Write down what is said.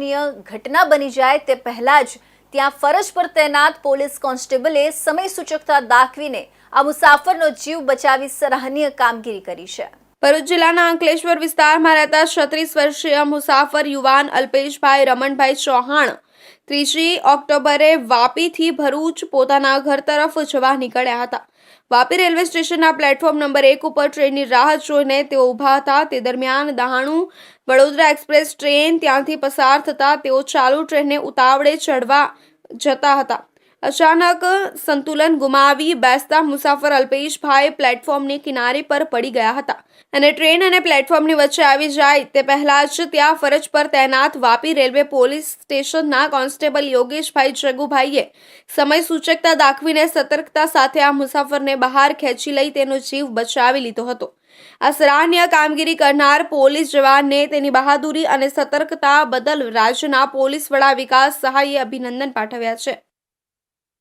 અનિચ્છનીય ઘટના બની જાય તે પહેલા જ ત્યાં ફરજ પર તૈનાત પોલીસ કોન્સ્ટેબલે સમય સૂચકતા દાખવીને આ મુસાફરનો જીવ બચાવી સરાહનીય કામગીરી કરી છે. ભરૂચ જિલ્લાના અંકલેશ્વર વિસ્તારમાં રહેતા છત્રીસ વર્ષીય મુસાફર યુવાન અલ્પેશભાઈ રમણભાઈ ચૌહાણ ત્રીજી ઓક્ટોબરે વાપીથી ભરૂચ પોતાના ઘર તરફ જવા નીકળ્યા હતા. વાપી રેલવે સ્ટેશનના પ્લેટફોર્મ નંબર એક ઉપર ટ્રેનની રાહ જોઈને તેઓ ઊભા હતા. તે દરમિયાન દહાણુ વડોદરા એક્સપ્રેસ ટ્રેન ત્યાંથી પસાર થતા તેઓ ચાલુ ટ્રેનને ઉતાવળે ચડવા જતા હતા. અચાનક સંતુલન ગુમાવી બેસતા મુસાફર અલ્પેશભાઈ પ્લેટફોર્મની કિનારે પર પડી ગયા હતા. અને ટ્રેન અને પ્લેટફોર્મની વચ્ચે આવી જાય તે પહેલાં જ ત્યાં ફરજ પર તૈનાત વાપી રેલવે પોલીસ સ્ટેશનના કોન્સ્ટેબલ યોગેશભાઈ જગુભાઈએ સમય સૂચકતા દાખવીને સતર્કતા સાથે આ મુસાફરને બહાર ખેંચી લઈ તેનો જીવ બચાવી લીધો હતો. આ સરાહનીય કામગીરી કરનાર પોલીસ જવાનને તેની બહાદુરી અને સતર્કતા બદલ રાજ્યના પોલીસ વડા વિકાસ સહાયે અભિનંદન પાઠવ્યા છે.